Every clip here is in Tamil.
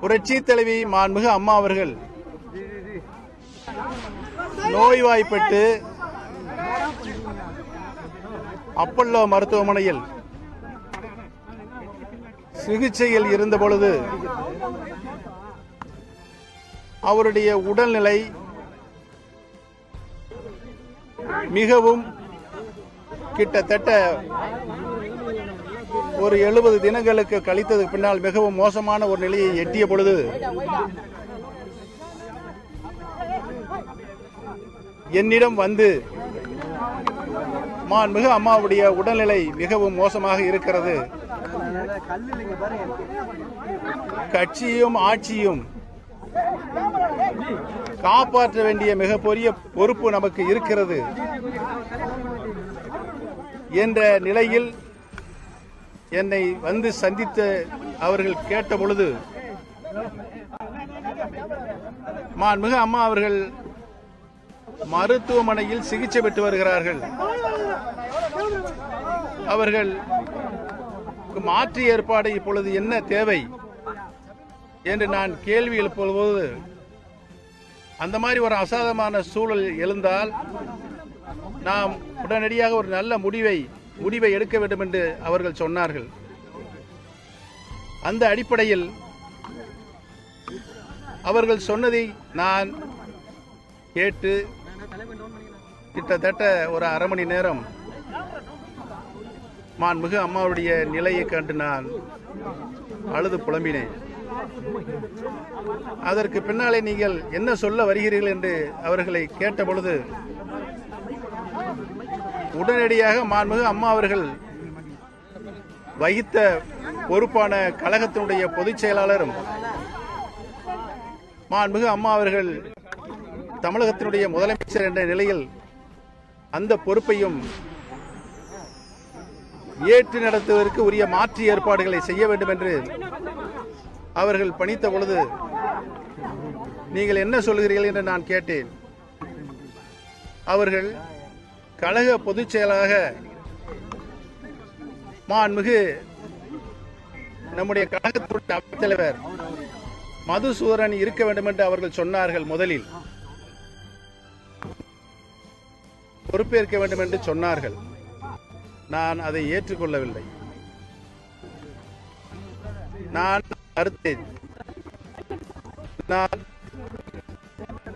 புரட்சி தலைவி மாண்புமிகு அம்மா அவர்கள் நோய்வாய்ப்பட்டு அப்பல்லோ மருத்துவமனையில் சிகிச்சையில் இருந்த பொழுது அவருடைய உடல்நிலை மிகவும் கிட்டத்தட்ட ஒரு எழுபது தினங்களுக்கு கழித்ததுக்கு பின்னால் மிகவும் மோசமான ஒரு நிலையை எட்டிய பொழுது என்னிடம் வந்து மாண்புமிகு அம்மாவுடைய உடல்நிலை மிகவும் மோசமாக இருக்கிறது. கட்சியும் ஆட்சியும் காப்பாற்ற வேண்டிய மிகப்பெரிய பொறுப்பு நமக்கு இருக்கிறது. என்ற நிலையில் என்னை வந்து சந்தித்த அவர்கள் கேட்ட பொழுது மாண்புமிகு அம்மா அவர்கள் மருத்துவமனையில் சிகிச்சை பெற்று வருகிறார்கள். அவர்கள் மாற்று ஏற்பாடு இப்பொழுது என்ன தேவை என்று நான் கேள்வி எழுப்பும்போது அந்த மாதிரி ஒரு அசாதமான சூழல் எழுந்தால் நாம் உடனடியாக ஒரு நல்ல முடிவை முடிவை எடுக்க வேண்டும் என்று அவர்கள் சொன்னார்கள். அந்த அடிப்படையில் அவர்கள் சொன்னதை நான் கேட்டு கிட்டத்தட்ட ஒரு அரை மணி நேரம் மாண்புமிகு அம்மாவுடைய நிலையை கண்டு நான் அழுது புலம்பினேன். அதற்கு பின்னாலே நீங்கள் என்ன சொல்ல வருகிறீர்கள் என்று அவர்களை கேட்ட பொழுது உடனடியாக மாண்புமிகு அம்மா அவர்கள் வகித்த பொறுப்பான கழகத்தினுடைய பொதுச் செயலாளரும் மாண்புமிகு அம்மா அவர்கள் தமிழகத்தினுடைய முதலமைச்சர் என்ற நிலையில் அந்த பொறுப்பையும் ஏற்று நடத்துவதற்கு உரிய மாற்று ஏற்பாடுகளை செய்ய வேண்டும் என்று அவர்கள் பணித்த பொழுது நீங்கள் என்ன சொல்கிறீர்கள் என்று நான் கேட்டேன். அவர்கள் கழக பொதுச் செயலாக மாண்புமிகு நம்முடைய கழகத்துடைய அவைத்தலைவர் மதுசூரன் இருக்க வேண்டும் என்று அவர்கள் சொன்னார்கள் முதலில். பொறுப்பேற்க வேண்டும் என்று சொன்னார்கள். நான் அதை ஏற்றுக்கொள்ளவில்லை. நான் கருத்தேன். நான்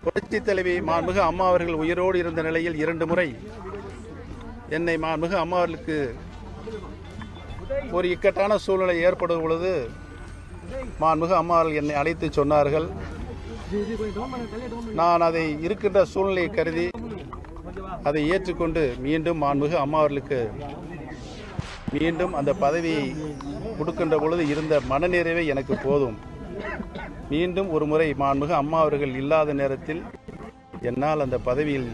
புரட்சி தலைவி மாண்புக அம்மா அவர்கள் உயிரோடு இருந்த நிலையில் இரண்டு முறை என்னை மாண்புக அம்மா அவர்களுக்கு ஒரு இக்கட்டான சூழ்நிலை ஏற்படும் பொழுது மாண்புக அம்மா அவர்கள் என்னை அழைத்து சொன்னார்கள். நான் அதை இருக்கின்ற சூழ்நிலையை கருதி அதை ஏற்றுக்கொண்டு மீண்டும் மாண்புக அம்மா அவர்களுக்கு மீண்டும் அந்த பதவியை கொடுக்கின்ற பொழுது இருந்த மனநிறைவே எனக்கு போதும். மீண்டும் ஒரு முறை மாண்புமிகு அம்மா அவர்கள் இல்லாத நேரத்தில் என்னால் அந்த பதவியில்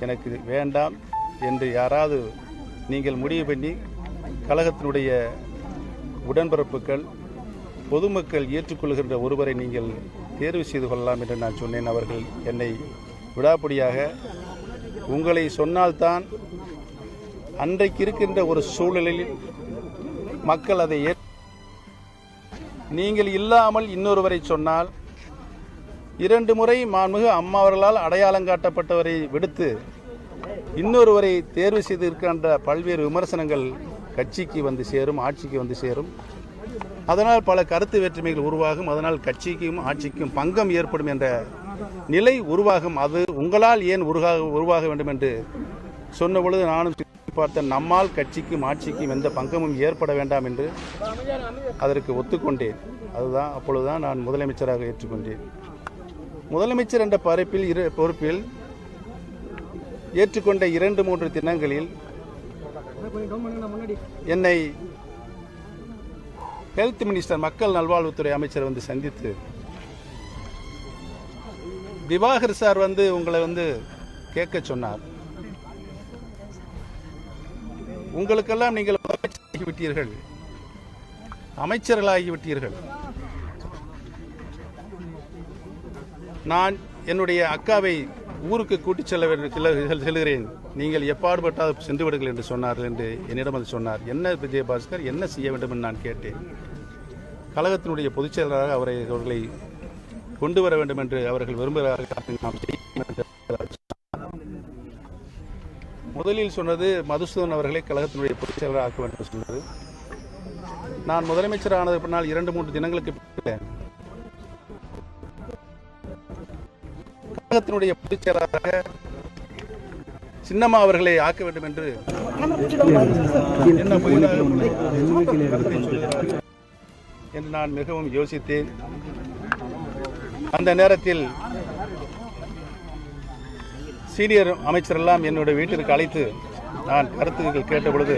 எனக்கு வேண்டாம் என்று யாராவது நீங்கள் முடிவு பண்ணி கழகத்தினுடைய உடன்பிறப்புகள் பொதுமக்கள் ஏற்றுக்கொள்கின்ற ஒருவரை நீங்கள் தேர்வு செய்து கொள்ளலாம் என்று நான் சொன்னேன். அவர்கள் என்னை விடாப்பிடியாக உங்களை சொன்னால்தான் அன்றைக்கு இருக்கின்ற ஒரு சூழலில் மக்கள் அதை ஏற் நீங்கள் இல்லாமல் இன்னொருவரை சொன்னால் இரண்டு முறை மாண்புமிகு அம்மா அவர்களால் அடையாளம் காட்டப்பட்டவரை விடுத்து இன்னொருவரை தேர்வு செய்திருக்கின்ற பல்வேறு விமர்சனங்கள் கட்சிக்கு வந்து சேரும் ஆட்சிக்கு வந்து சேரும். அதனால் பல கருத்து வேற்றுமைகள் உருவாகும். அதனால் கட்சிக்கும் ஆட்சிக்கும் பங்கம் ஏற்படும் என்ற நிலை உருவாகும். அது உங்களால் ஏன் உருவாக உருவாக வேண்டும் என்று சொன்ன பொழுது நானும் பார்த்த நம்மால் கட்சிக்கும் ஆட்சிக்கும் எந்த பங்கமும் ஏற்பட வேண்டாம் என்று அதற்கு ஒத்துக்கொண்டேன். அதுதான் அப்பொழுதுதான் நான் முதலமைச்சராக ஏற்றுக்கொண்டேன். முதலமைச்சர் என்ற பரப்பில் இரு பொறுப்பில் ஏற்றுக்கொண்ட இரண்டு மூன்று தினங்களில் என்னை ஹெல்த் மினிஸ்டர் மக்கள் நல்வாழ்வுத்துறை அமைச்சர் வந்து சந்தித்து திவாகர் சார் வந்து உங்களை வந்து கேட்க சொன்னார். உங்களுக்கெல்லாம் நீங்கள் முதலமைச்சராகி விட்டீர்கள் அமைச்சர்களாகி விட்டீர்கள் நான் என்னுடைய அக்காவை ஊருக்கு கூட்டிச் செல்ல வேண்டும் செல்ல- செல்கிறேன். நீங்கள் எப்பாடுபட்டால் சென்று விடுங்கள் என்று சொன்னார்கள் என்று என்னிடம் அது சொன்னார். என்ன விஜயபாஸ்கர் என்ன செய்ய வேண்டும் என்று நான் கேட்டேன். கழகத்தினுடைய பொதுச் செயலராக அவரை அவர்களை கொண்டு வர வேண்டும் என்று அவர்கள் விரும்புகிறார்கள். நாம் செய்ய முதலில் சொன்னது மதுசூதன் அவர்களை கழகத்தினுடைய பொதுச் செயலராக ஆக்க வேண்டும் என்று சொன்னது. நான் முதலமைச்சர் ஆனது பின்னால் இரண்டு மூன்று தினங்களுக்கு கழகத்தினுடைய பொதுச் செயலராக சின்னம்மா அவர்களை ஆக்க வேண்டும் என்று என்று நான் மிகவும் யோசித்தேன். அந்த நேரத்தில் சீனியர் அமைச்சரெல்லாம் என்னுடைய வீட்டிற்கு அழைத்து நான் கருத்துக்கள் கேட்ட பொழுது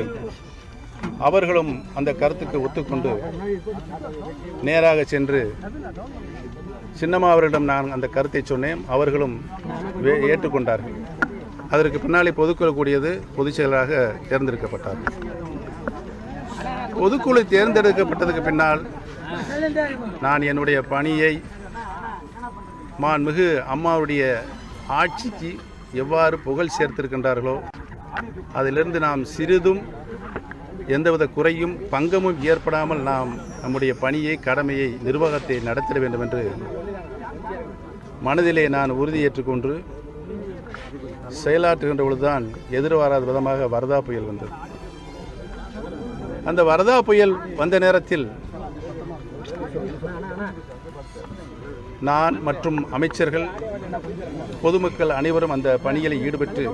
அவர்களும் அந்த கருத்துக்கு ஒத்துக்கொண்டு நேராக சென்று சின்னம்மா அவரிடம் நான் அந்த கருத்தை சொன்னேன். அவர்களும் வே- ஏற்றுக்கொண்டார்கள். அதற்கு பின்னாலே பொதுக்குழக்கூடியது பொதுச் செயலராக தேர்ந்தெடுக்கப்பட்டார். பொதுக்குழு தேர்ந்தெடுக்கப்பட்டதுக்கு பின்னால் நான் என்னுடைய பணியை மாண்புமிகு அம்மாவுடைய ஆட்சிக்கு எவ்வாறு புகழ் சேர்த்திருக்கின்றார்களோ அதிலிருந்து நாம் சிறிதும் எந்தவித குறையும் பங்கமும் ஏற்படாமல் நாம் நம்முடைய பணியை கடமையை நிர்வாகத்தை நடத்திட வேண்டும் என்று மனதிலே நான் உறுதியேற்றுக்கொண்டு செயலாற்றுகின்ற பொழுதுதான் எதிர்பாராத விதமாக வரதா புயல் வந்தது. அந்த வரதா புயல் வந்த நேரத்தில் நான் மற்றும் அமைச்சர்கள் பொதுமக்கள் அனைவரும் அந்த பணியில் ஈடுபட்டு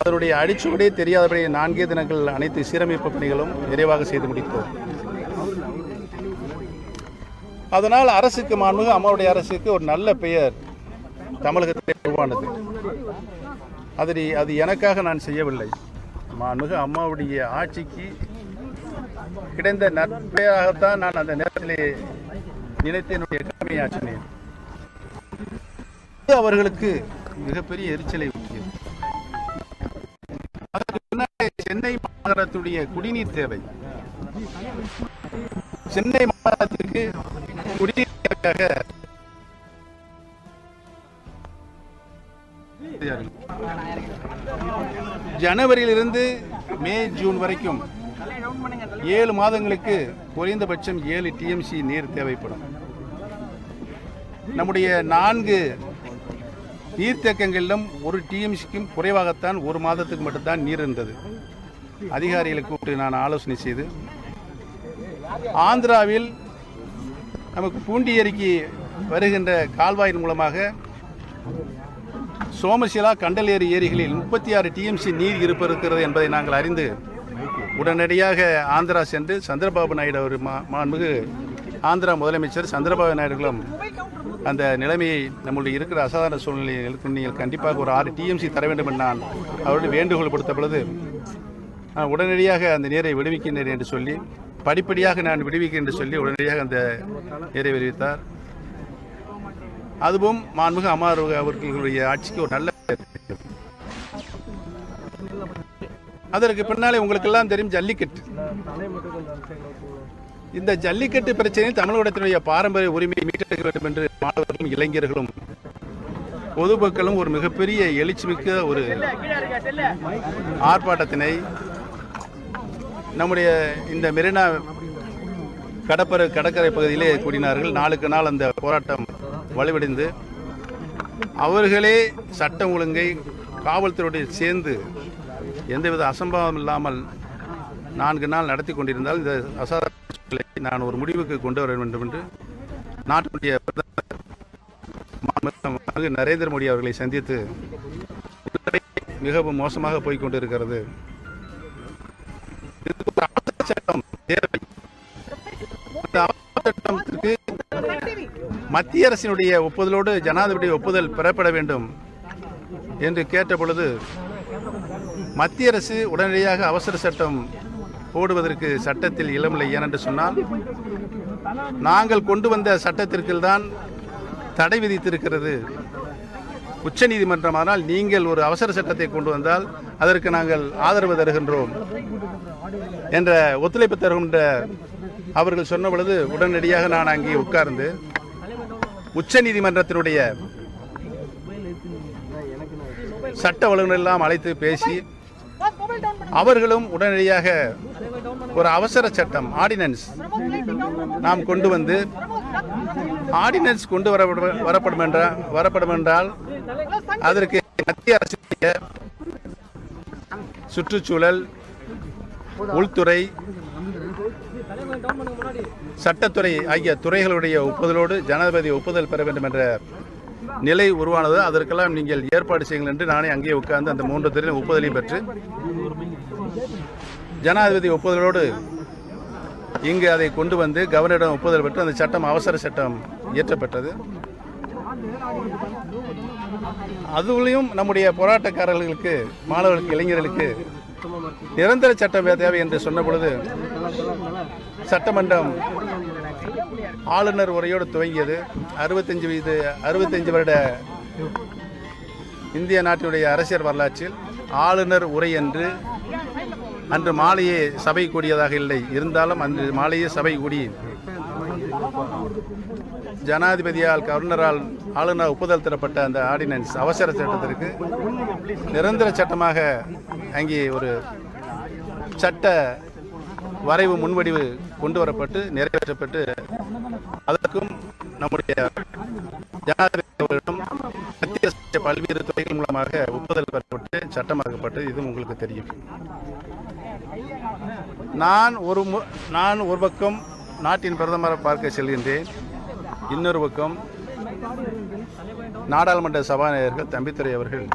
அதனுடைய அடிச்சுவடே தெரியாதபடி நான்கே தினங்கள் அனைத்து சீரமைப்பு பணிகளும் நிறைவாக செய்து முடித்தோம். அதனால் அரசுக்கு மாண்புக அம்மாவுடைய அரசுக்கு ஒரு நல்ல பெயர் தமிழகத்தில் உருவானது. அதனை அது எனக்காக நான் செய்யவில்லை. மாண்புக அம்மாவுடைய ஆட்சிக்கு கிடைந்த நற்பெயராகத்தான் நான் அந்த நேரத்திலே நினைத்து என்னுடைய கடமையை அவர்களுக்கு மிகப்பெரிய எரிச்சலை ஊட்டியது சென்னை மாநகரத்துடைய குடிநீர் தேவை. சென்னை மாநகரத்திற்கு குடிநீர் தேவையாக ஜனவரியிலிருந்து மே ஜூன் வரைக்கும் ஏழு மாதங்களுக்கு குறைந்தபட்சம் ஏழு டிஎம்சி நீர் தேவைப்படும். நம்முடைய நான்கு நீர்த்தேக்கங்களிலும் ஒரு டிஎம்சிக்கும் குறைவாகத்தான் ஒரு மாதத்துக்கு மட்டும்தான் நீர் இருந்தது. அதிகாரிகளை கூப்பிட்டு நான் ஆலோசனை செய்து ஆந்திராவில் நமக்கு பூண்டி ஏரிக்கு வருகின்ற கால்வாயின் மூலமாக சோமசிலா கண்டலேரி ஏரிகளில் முப்பத்தி ஆறு டிஎம்சி நீர் இருப்பு இருக்கிறது என்பதை நாங்கள் அறிந்து உடனடியாக ஆந்திரா சென்று சந்திரபாபு நாயுடு அவர் மா- மாண்புமிகு ஆந்திரா முதலமைச்சர் சந்திரபாபு நாயுடுகளும் அந்த நிலைமையை நம்முடைய இருக்கிற அசாதாரண சூழ்நிலையை நீங்கள் கண்டிப்பாக ஒரு ஆறு டிஎம்சி தர வேண்டும் என்று நான் அவருடைய வேண்டுகோள் கொடுத்த பொழுது நான் உடனடியாக அந்த நீரை விடுவிக்கின்றேன் என்று சொல்லி படிப்படியாக நான் விடுவிக்கிறேன் என்று சொல்லி உடனடியாக அந்த நீரை விடுவித்தார். அதுவும் மாண்புமிகு அம்மார் அவர்களுடைய ஆட்சிக்கு ஒரு நல்ல அதற்கு பின்னாலே உங்களுக்கெல்லாம் தெரியும் ஜல்லிக்கட்டு. இந்த ஜல்லிக்கட்டு பிரச்சனையில் தமிழகத்தினுடைய பாரம்பரிய உரிமையை மீட்டெடுக்க வேண்டும் என்று மாணவர்களும் இளைஞர்களும் பொதுமக்களும் ஒரு மிகப்பெரிய எழுச்சிமிக்க ஒரு ஆர்ப்பாட்டத்தினை நம்முடைய இந்த மெரினா கடற்பர கடற்கரை பகுதியிலே கூடினார்கள். நாளுக்கு நாள் அந்த போராட்டம் வலுவடைந்து அவர்களே சட்டம் ஒழுங்கை காவல்துறையுடைய சேர்ந்து எந்தவித அசம்பாவம் இல்லாமல் நான்கு நாள் நடத்தி கொண்டிருந்தால் இந்த அசாதாரண நான் ஒரு முடிவுக்கு கொண்டு வர வேண்டும் என்று நாட்டினுடைய பிரதமர் நரேந்திர மோடி அவர்களை சந்தித்து மிகவும் மோசமாக போய்க் கொண்டிருக்கிறது. சட்டம் தேவை. சட்டத்திற்கு மத்திய அரசினுடைய ஒப்புதலோடு ஜனாதிபதி ஒப்புதல் பெறப்பட வேண்டும் என்று கேட்ட பொழுது மத்திய அரசு உடனடியாக அவசர சட்டம் போடுவதற்கு சட்டத்தில் இளமில்லை ஏனென்று சொன்னால் நாங்கள் கொண்டு வந்த சட்டத்திற்கு தான் தடை விதித்திருக்கிறது. உச்சநீதிமன்றமானால் நீங்கள் ஒரு அவசர சட்டத்தை கொண்டு வந்தால் அதற்கு நாங்கள் ஆதரவு தருகின்றோம் என்ற ஒத்துழைப்பு தருகின்ற அவர்கள் சொன்ன பொழுது உடனடியாக நான் அங்கே உட்கார்ந்து உச்ச நீதிமன்றத்தினுடைய சட்ட வல்லுநர் எல்லாம் அழைத்து பேசி அவர்களும் உடனடியாக ஒரு அவசர சட்டம் ஆர்டினன்ஸ் நாம் கொண்டு வந்து ஆர்டினன்ஸ் கொண்டு வர வரப்படும் என்ற வரப்படும் என்றால் அதற்கு மத்திய அரசுடைய சுற்றுச்சூழல் உள்துறை சட்டத்துறை ஆகிய துறைகளுடைய ஒப்புதலோடு ஜனாதிபதி ஒப்புதல் பெற வேண்டும் என்ற நிலை உருவானது. அதற்கெல்லாம் நீங்கள் ஏற்பாடு செய்யுங்கள் என்று நானே அங்கே உட்கார்ந்து அந்த மூன்று துறையிலும் ஒப்புதலையும் பெற்று ஜனாதிபதி ஒப்புதலோடு இங்கு அதை கொண்டு வந்து கவர்னரிடம் ஒப்புதல் பெற்று அந்த சட்டம் அவசர சட்டம் இயற்றப்பட்டது அதுலேயும் நம்முடைய போராட்டக்காரர்களுக்கு மாணவர்களுக்கு இளைஞர்களுக்கு நிரந்தர சட்டம் தேவை என்று சொன்ன பொழுது சட்டமன்றம் ஆளுநர் உரையோடு துவங்கியது. அறுபத்தஞ்சு வயது அறுபத்தஞ்சு வருட இந்திய நாட்டினுடைய அரசியல் வரலாற்றில் ஆளுநர் உரை என்று அன்று மாலையே சபை கூடியதாக இல்லை. இருந்தாலும் அன்று மாலையே சபை கூடி ஜனாதிபதியால் கவர்னரால் ஆளுநர் ஒப்புதல் தரப்பட்ட அந்த ஆர்டினன்ஸ் அவசர சட்டத்திற்கு நிரந்தர சட்டமாக அங்கே ஒரு சட்ட வரைவு முன்வடிவு கொண்டு வரப்பட்டு நிறைவேற்றப்பட்டு அதற்கும் நம்முடைய ஜனாதிபதி அவர்களிடம் மத்திய பல்வேறு துறைகள் மூலமாக ஒப்புதல் பெறப்பட்டு சட்டமாக்கப்பட்டு இதுவும் உங்களுக்கு தெரியும். நான் ஒரு மு- நான் ஒரு பக்கம் நாட்டின் பிரதமரை பார்க்க செல்கின்றேன். இன்னொரு பக்கம் நாடாளுமன்ற சபாநாயகர்கள் தம்பித்துறை அவர்கள்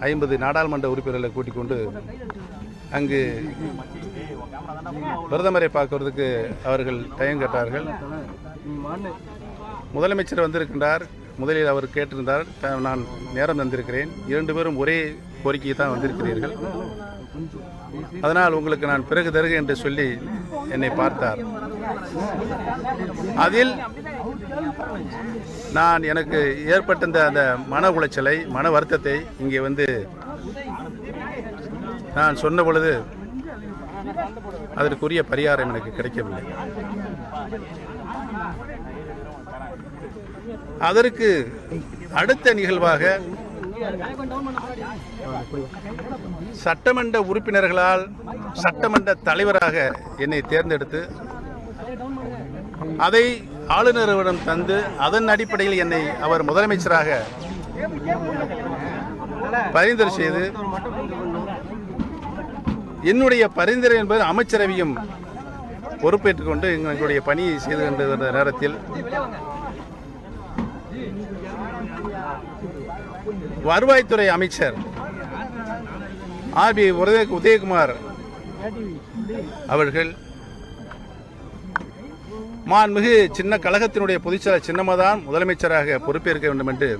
ஐம்பது நாடாளுமன்ற உறுப்பினர்களை கூட்டிக் கொண்டு அங்கு பிரதமரை பார்க்கறதுக்கு அவர்கள் டைம் கேட்டார்கள். முதலமைச்சர் வந்திருக்கின்றார். முதலில் அவர் கேட்டிருந்தார். த- நான் நேரம் தந்திருக்கிறேன். இரண்டு பேரும் ஒரே கோரிக்கையை தான் வந்திருக்கிறீர்கள். அதனால் உங்களுக்கு நான் பிறகு தருக என்று சொல்லி என்னை பார்த்தார். அதில் நான் எனக்கு ஏற்பட்ட இந்த அந்த மன உளைச்சலை மன வருத்தத்தை இங்கே வந்து நான் சொன்ன பொழுது அதற்குரிய பரிகாரம் எனக்கு கிடைக்கவில்லை. அதற்கு அடுத்த நிகழ்வாக சட்டமன்ற உறுப்பினர்களால் சட்டமன்ற தலைவராக என்னை தேர்ந்தெடுத்து அதை ஆளுநரிடம் தந்து அதன் அடிப்படையில் என்னை அவர் முதலமைச்சராக பரிந்துரை செய்து என்னுடைய பரிந்துரை என்பது அமைச்சரவையும் பொறுப்பேற்றுக் கொண்டு எங்களுடைய பணியை செய்து கொண்டிருந்த நேரத்தில் வருவாய்த்துறை அமைச்சர் ஆர் பி உதய உதயகுமார் அவர்கள் மாண்புமிகு சின்ன கழகத்தினுடைய பொதுச்செயலர் சின்னமதான் முதலமைச்சராக பொறுப்பேற்க வேண்டும் என்று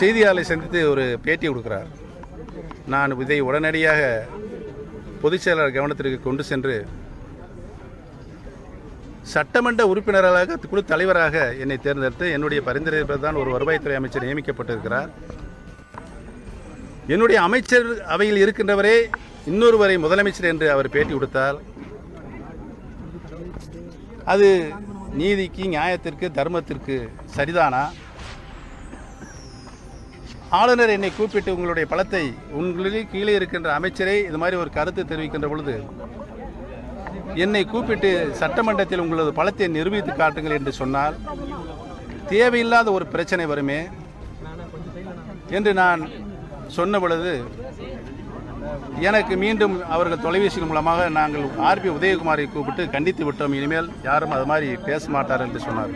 செய்தியாளரை சந்தித்து ஒரு பேட்டி கொடுக்கிறார். நான் இதை உடனடியாக பொதுச் செயலாளர் கவனத்திற்கு கொண்டு சென்று சட்டமன்ற உறுப்பினராக குழு தலைவராக என்னை தேர்ந்தெடுத்து என்னுடைய பரிந்துரை தான் ஒரு வருவாய்த்துறை அமைச்சர் நியமிக்கப்பட்டிருக்கிறார். என்னுடைய அமைச்சர் அவையில் இருக்கின்றவரே இன்னொருவரை முதலமைச்சர் என்று அவர் பேட்டி கொடுத்தால் அது நீதிக்கு நியாயத்திற்கு தர்மத்திற்கு சரிதானா? ஆளுநர் என்னை கூப்பிட்டு உங்களுடைய பலத்தை உங்களில் கீழே இருக்கின்ற அமைச்சரே இது மாதிரி ஒரு கருத்து தெரிவிக்கின்ற பொழுது என்னை கூப்பிட்டு சட்டமன்றத்தில் உங்களது பலத்தை நிரூபித்து காட்டுங்கள் என்று சொன்னால் தேவையில்லாத ஒரு பிரச்சனை வருமே என்று நான் சொன்ன பொழுது எனக்கு மீண்டும் அவர்கள் தொலைபேசி மூலமாக நாங்கள் ஆர்பி உதயகுமாரை கூப்பிட்டு கண்டித்து விட்டோம். இனிமேல் யாரும் அது மாதிரி பேச மாட்டார் என்று சொன்னார்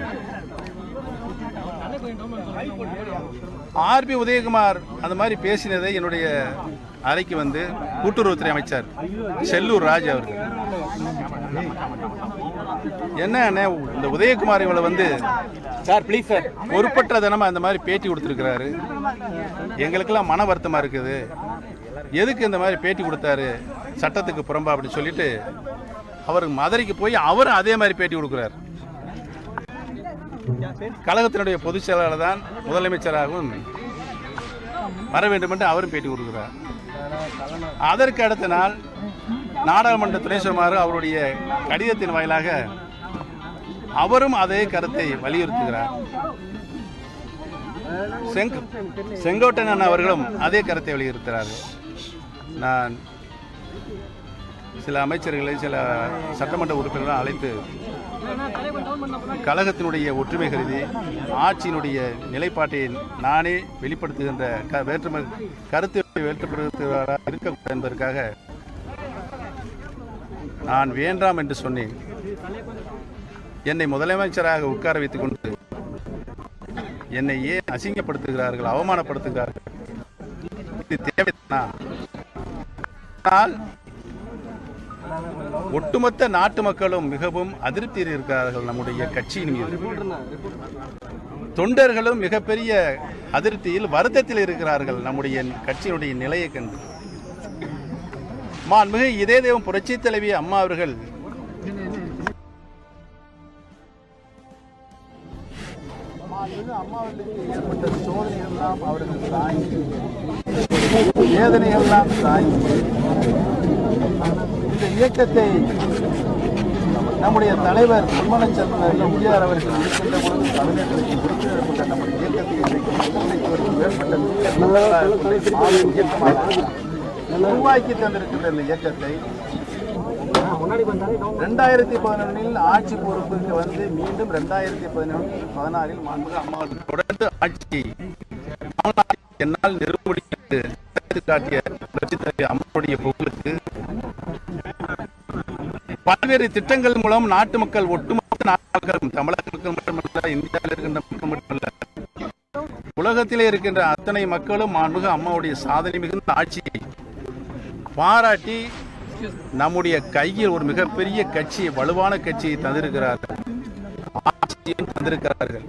ஆர்பி உதயகுமார் அந்த மாதிரி பேசினதை என்னுடைய அறைக்கு வந்து கூட்டுறவுத்துறை அமைச்சர் செல்லூர் ராஜ் அவர்கள். என்ன இந்த உதயகுமார் இவளை வந்து சார் ப்ளீஸ் சார் பொறுப்பற்ற தினமா அந்த மாதிரி பேட்டி கொடுத்துருக்கிறாரு. எங்களுக்கெல்லாம் மன வருத்தமா இருக்குது. எதுக்கு இந்த மாதிரி பேட்டி கொடுத்தாரு? சட்டத்துக்கு புறம்பா அப்படின்னு சொல்லிட்டு அவர் மதுரைக்கு போய் அவரும் அதே மாதிரி பேட்டி கொடுக்குறாரு. கழகத்தினுடைய பொதுச் செயலாளர் தான் முதலமைச்சராகவும் வர வேண்டும் என்று அவரும் பேட்டி கொடுக்கிறார். அதற்கு அடுத்த நாள் நாடாளுமன்ற துணை அவருடைய கடிதத்தின் வாயிலாக அவரும் அதே கருத்தை வலியுறுத்துகிறார். செங்க அவர்களும் அதே கருத்தை வலியுறுத்துகிறார்கள். நான் சில அமைச்சர்களை சில சட்டமன்ற உறுப்பினர்களும் அழைத்து கழகத்தினுடைய ஒற்றுமை கருதி ஆட்சியினுடைய நிலைப்பாட்டை நானே வெளிப்படுத்துகின்ற க வேற்றுமை கருத்து வேற்றுப்படுத்துவதாக இருக்கக்கூடாது என்பதற்காக நான் வேண்டாம் என்று சொன்னேன். என்னை முதலமைச்சராக உட்கார வைத்துக் கொண்டு என்னை ஏன் அசிங்கப்படுத்துகிறார்கள் அவமானப்படுத்துகிறார்கள்? இது தேவைதானா? ஆனால் ஒட்டுமொத்த நாட்டு மக்களும் மிகவும் அதிருப்தியில் இருக்கிறார்கள் நம்முடைய கட்சியின் மீது. தொண்டர்களும் மிகப்பெரிய அதிருப்தியில் வருத்தத்தில் இருக்கிறார்கள் நம்முடைய கட்சியினுடைய நிலையை கண்டு. மாண்புமிகு இதே தெய்வம் புரட்சி தலைவி அம்மா அவர்கள். அம்மாவர்களுக்கு ஏற்பட்ட சோதனைகள்லாம் அவர்கள் தாங்கி வேதனைகள்லாம் தாங்கி இந்த இயக்கத்தை நம்முடைய தலைவர் பொன்மனச்சந்திரன் எம்ஜிஆர் அவர்கள் இருக்கின்ற பொழுது பதினெட்டு நம்முடைய இயக்கத்தை இன்றைக்கு இயக்கமாக உருவாக்கி தந்திருக்கின்ற இந்த இயக்கத்தை ரெண்டாயிரத்தி பதினொன்னில் ஆட்சி பொறுப்புக்கு வந்து மீண்டும் ரெண்டாயிரத்தி பதினொன்று பதினாறில் மாண்புமிகு அம்மா தொடர்ந்து ஆட்சி என்னால் நிறுவனம் காட்டிய புரட்சித் அம்மா பல்வேறு திட்டங்கள் மூலம் நாட்டு மக்கள் ஒட்டுமொத்த நாட்டு தமிழக மக்கள் மட்டுமல்ல இந்தியாவில் இருக்கின்ற மக்கள் மட்டுமல்ல உலகத்திலே இருக்கின்ற அத்தனை மக்களும் மாண்புமிகு அம்மாவுடைய சாதனை மிகுந்த ஆட்சியை பாராட்டி நம்முடைய கையில் ஒரு மிகப்பெரிய கட்சி வலுவான கட்சியை தந்திருக்கிறார்கள். ஆட்சியையும் தந்திருக்கிறார்கள்.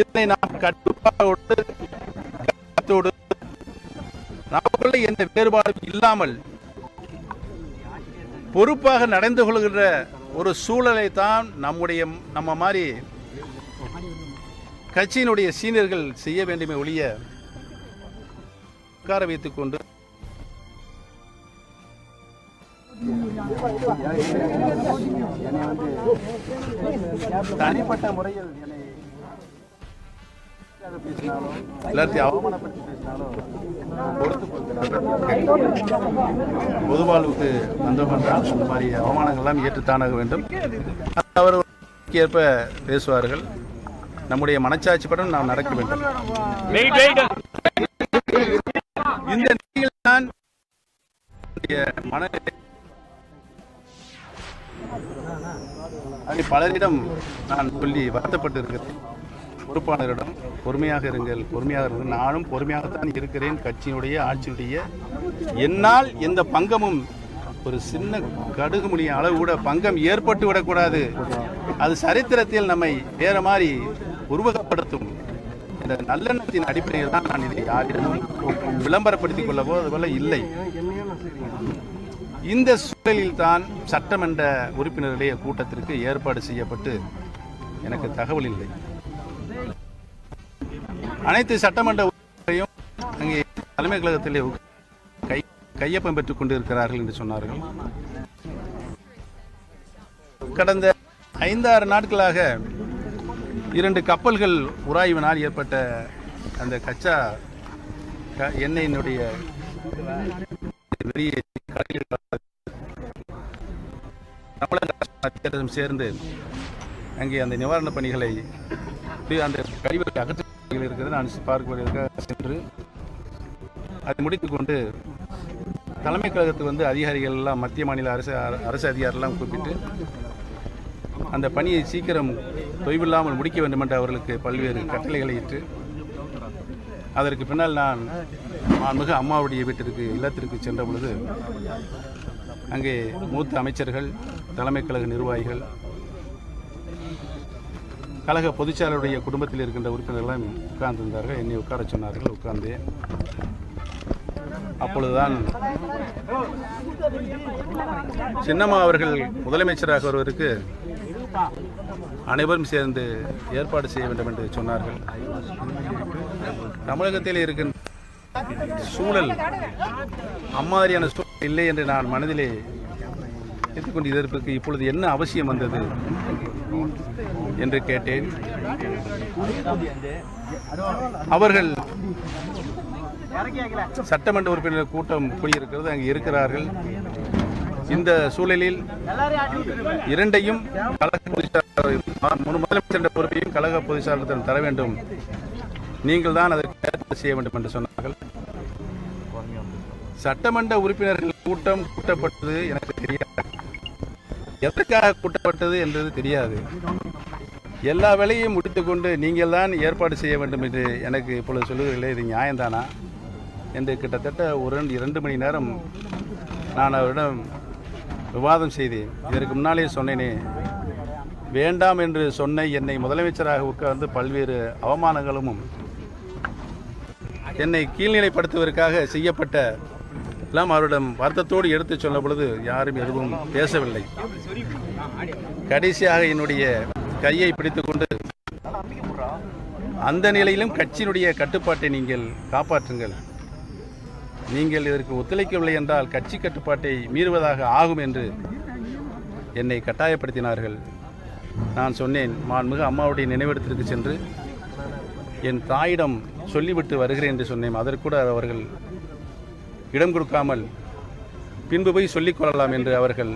இதனை நாம் கட்டுப்பாடோடு நமக்குள்ள எந்த வேறுபாடும் இல்லாமல் பொறுப்பாக நடந்து கொள்கின்ற ஒரு சூழலை தான் நம்முடைய நம்ம மாதிரி கட்சியினுடைய சீனியர்கள் செய்ய வேண்டுமே ஒழிய உட்கார வைத்துக் கொண்டு தனிப்பட்ட முறையில் எல்லாத்தையும் அவமானப்படுத்தி பேசினாலும் பொறுத்து கொள்கிறார்கள். பொது வாழ்வுக்கு வந்தோம் அந்த மாதிரி அவமானங்கள்லாம் ஏற்றுத்தானாக வேண்டும். அவர் ஏற்ப பேசுவார்கள். நம்முடைய மனச்சாட்சி படம் நாம் நடக்க வேண்டும். இந்த நிலையில் தான் மனநிலை பலரிடம் நான் சொல்லி வருத்தப்பட்டு இருக்கிறேன் பொறுப்பாளரிடம் பொறுமையாக இருங்கள் பொறுமையாக இருங்கள். நானும் பொறுமையாகத்தான் இருக்கிறேன். கட்சியினுடைய ஆட்சியினுடைய. என்னால் எந்த பங்கமும் ஒரு சின்ன கடுகு முடிய அளவு கூட பங்கம் ஏற்பட்டு விடக்கூடாது. அது சரித்திரத்தில் நம்மை வேற மாதிரி உருவகப்படுத்தும் இந்த நல்லெண்ணத்தின் அடிப்படையில் தான் நான் இதை யாரிடமும் விளம்பரப்படுத்திக் கொள்ளவோ அதுபோல இல்லை. இந்த சூழலில் தான் சட்டமன்ற உறுப்பினர்களுடைய கூட்டத்திற்கு ஏற்பாடு செய்யப்பட்டு எனக்கு தகவல் இல்லை. அனைத்து சட்டமன்ற அங்கே தலைமை கழகத்திலே கை கையொப்பம் பெற்றுக் கொண்டிருக்கிறார்கள் என்று சொன்னார்கள். கடந்த ஐந்தாறு நாட்களாக இரண்டு கப்பல்கள் உராய்வினால் ஏற்பட்ட அந்த கச்சா எண்ணெயினுடைய வெளியே தமிழக சேர்ந்து அங்கே அந்த நிவாரணப் பணிகளை அந்த கழிவுகளை அகற்ற வழியில் இருக்கிறது. அனுசு பார்க் வழியாக சென்று அதை முடித்துக்கொண்டு தலைமை கழகத்துக்கு வந்து அதிகாரிகள் எல்லாம் மத்திய மாநில அரசு அரசு அதிகாரிலாம் கூப்பிட்டு அந்த பணியை சீக்கிரம் தொய்வில்லாமல் முடிக்க வேண்டும் என்று அவர்களுக்கு பல்வேறு கட்டளைகளை இட்டு அதற்கு பின்னால் நான் மிக அம்மாவுடைய வீட்டிற்கு இல்லத்திற்கு சென்ற பொழுது அங்கே மூத்த அமைச்சர்கள் தலைமை கழக நிர்வாகிகள் கழக பொதுச்செயலாளருடைய குடும்பத்தில் இருக்கின்ற உறுப்பினர்கள்லாம் உட்கார்ந்திருந்தார்கள். என்னை உட்காரச் சொன்னார்கள். உட்கார்ந்து. அப்பொழுதுதான் சின்னம்மா அவர்கள் முதலமைச்சராக வருவதற்கு அனைவரும் சேர்ந்து ஏற்பாடு செய்ய வேண்டும் என்று சொன்னார்கள். தமிழகத்தில் இருக்கின்ற சூழல் அம்மாதிரியான சூழல் இல்லை என்று நான் மனதிலே எடுத்துக்கொண்டு இதற்கு இப்பொழுது என்ன அவசியம் வந்தது என்று கேட்டேன். அவர்கள் சட்டமன்ற உறுப்பினர் கூட்டம் கூடியிருக்கிறது அங்கு இருக்கிறார்கள். இந்த சூழலில் இரண்டையும் கழக முதலமைச்சர் பொறுப்பையும் கழக பொதுச்செயலாளரிடம் தர வேண்டும். நீங்கள் தான் அதற்கு செய்ய வேண்டும் என்று சொன்னார்கள். சட்டமன்ற உறுப்பினர்கள் கூட்டம் கூட்டப்பட்டது எனக்கு தெரியாது. எதற்காக கூட்டப்பட்டது என்றது தெரியாது. எல்லா வேலையும் முடித்துக்கொண்டு நீங்கள் தான் ஏற்பாடு செய்ய வேண்டும் என்று எனக்கு இப்பொழுது சொல்லுகிறீர்களே இது நியாயம்தானா? என்று கிட்டத்தட்ட ஒரு இரண்டு மணி நேரம் நான் அவரிடம் விவாதம் செய்தேன். இதற்கு முன்னாலே சொன்னேனே வேண்டாம் என்று சொன்ன என்னை முதலமைச்சராக உட்கார்ந்து பல்வேறு அவமானங்களும் என்னை கீழ்நிலைப்படுத்துவதற்காக செய்யப்பட்ட எல்லாம் அவரிடம் வருத்தத்தோடு எடுத்துச் சொன்ன பொழுது யாரும் எதுவும் பேசவில்லை. கடைசியாக என்னுடைய கையை பிடித்துக்கொண்டு அந்த நிலையிலும் கட்சியினுடைய கட்டுப்பாட்டை நீங்கள் காப்பாற்றுங்கள். நீங்கள் இதற்கு ஒத்துழைக்கவில்லை என்றால் கட்சி கட்டுப்பாட்டை மீறுவதாக ஆகும் என்று என்னை கட்டாயப்படுத்தினார்கள். நான் சொன்னேன் மாண்புமிகு அம்மாவுடைய நினைவிடத்திற்கு சென்று என் தாயிடம் சொல்லிவிட்டு வருகிறேன் என்று சொன்னேன். அதற்கூட அவர்கள் இடம் கொடுக்காமல் பின்பு போய் சொல்லிக் கொள்ளலாம் என்று அவர்கள்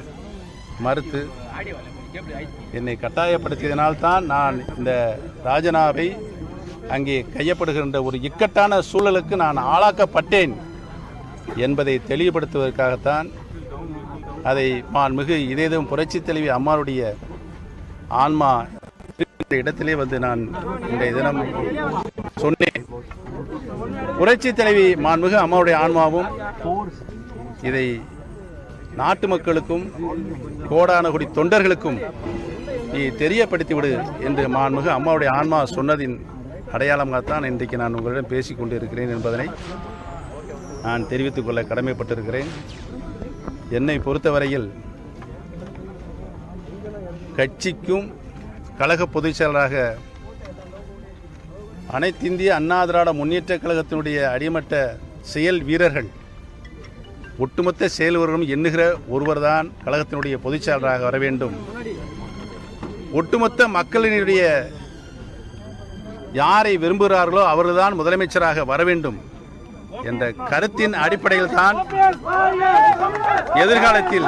மறுத்து என்னை கட்டாயப்படுத்தியதனால்தான் நான் இந்த ராஜனாவை அங்கே கையப்படுகின்ற ஒரு இக்கட்டான சூழலுக்கு நான் ஆளாக்கப்பட்டேன் என்பதை தெளிவுபடுத்துவதற்காகத்தான் அதை மாண்புமிகு இதேதும் புரட்சி தெளிவி அம்மாவுடைய ஆன்மா இருக்கிற இடத்திலே வந்து நான் இந்த தினம் சொன்னேன். புரட்சி தலைவி மாண்புமிகு அம்மாவுடைய ஆன்மாவும் இதை நாட்டு மக்களுக்கும் கோடானகுடி தொண்டர்களுக்கும் நீ தெரியப்படுத்திவிடு என்று மாண்புமிகு அம்மாவுடைய ஆன்மா சொன்னதின் அடையாளமாகத்தான் இன்றைக்கு நான் உங்களிடம் பேசிக் கொண்டிருக்கிறேன் என்பதனை நான் தெரிவித்துக் கொள்ள கடமைப்பட்டிருக்கிறேன். என்னை பொறுத்தவரையில் கட்சிக்கும் கழக பொதுச் செயலராக அனைத்திந்திய அண்ணா முன்னேற்ற கழகத்தினுடைய அடிமட்ட செயல் வீரர்கள் ஒட்டுமொத்த செயல்வர்களும் எண்ணுகிற ஒருவர் ஒருவர்தான் கழகத்தினுடைய பொதுச்செயலராக வர வேண்டும். ஒட்டுமொத்த மக்களினுடைய யாரை விரும்புகிறார்களோ அவர்கள்தான் முதலமைச்சராக வர வேண்டும் என்ற கருத்தின் அடிப்படையில் தான் எதிர்காலத்தில்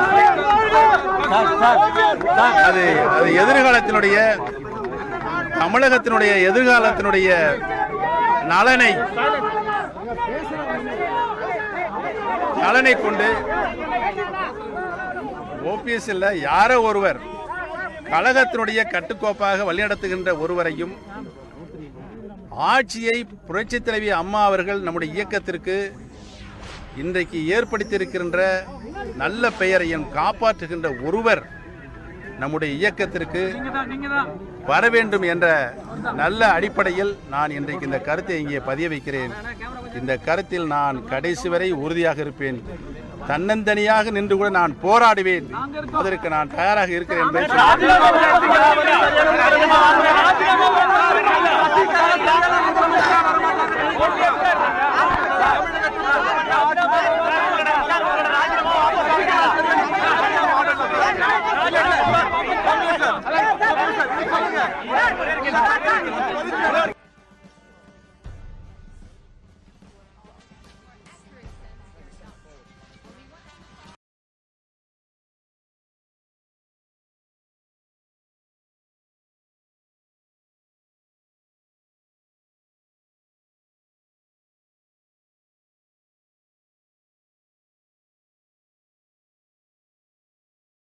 அது அது எதிர்காலத்தினுடைய தமிழகத்தினுடைய எதிர்காலத்தினுடைய நலனை நலனை கொண்டு ஓபிஎஸ் இல்லை யாரோ ஒருவர் கழகத்தினுடைய கட்டுக்கோப்பாக வழிநடத்துகின்ற ஒருவரையும் ஆட்சியை புரட்சி தலைவி அம்மா அவர்கள் நம்முடைய இயக்கத்திற்கு இன்றைக்கு ஏற்படுத்தியிருக்கின்ற நல்ல பெயரையும் காப்பாற்றுகின்ற ஒருவர் நம்முடைய இயக்கத்திற்கு வர வேண்டும் என்ற நல்ல அடிப்படையில் நான் இன்றைக்கு இந்த கருத்தை இங்கே பதிய வைக்கிறேன். இந்த கருத்தில் நான் கடைசி வரை உறுதியாக இருப்பேன். தன்னந்தனியாக நின்று கூட நான் போராடுவேன். அதற்கு நான் தயாராக இருக்கிறேன் என்பதை Alangkah, alangkah, alangkah, alangkah.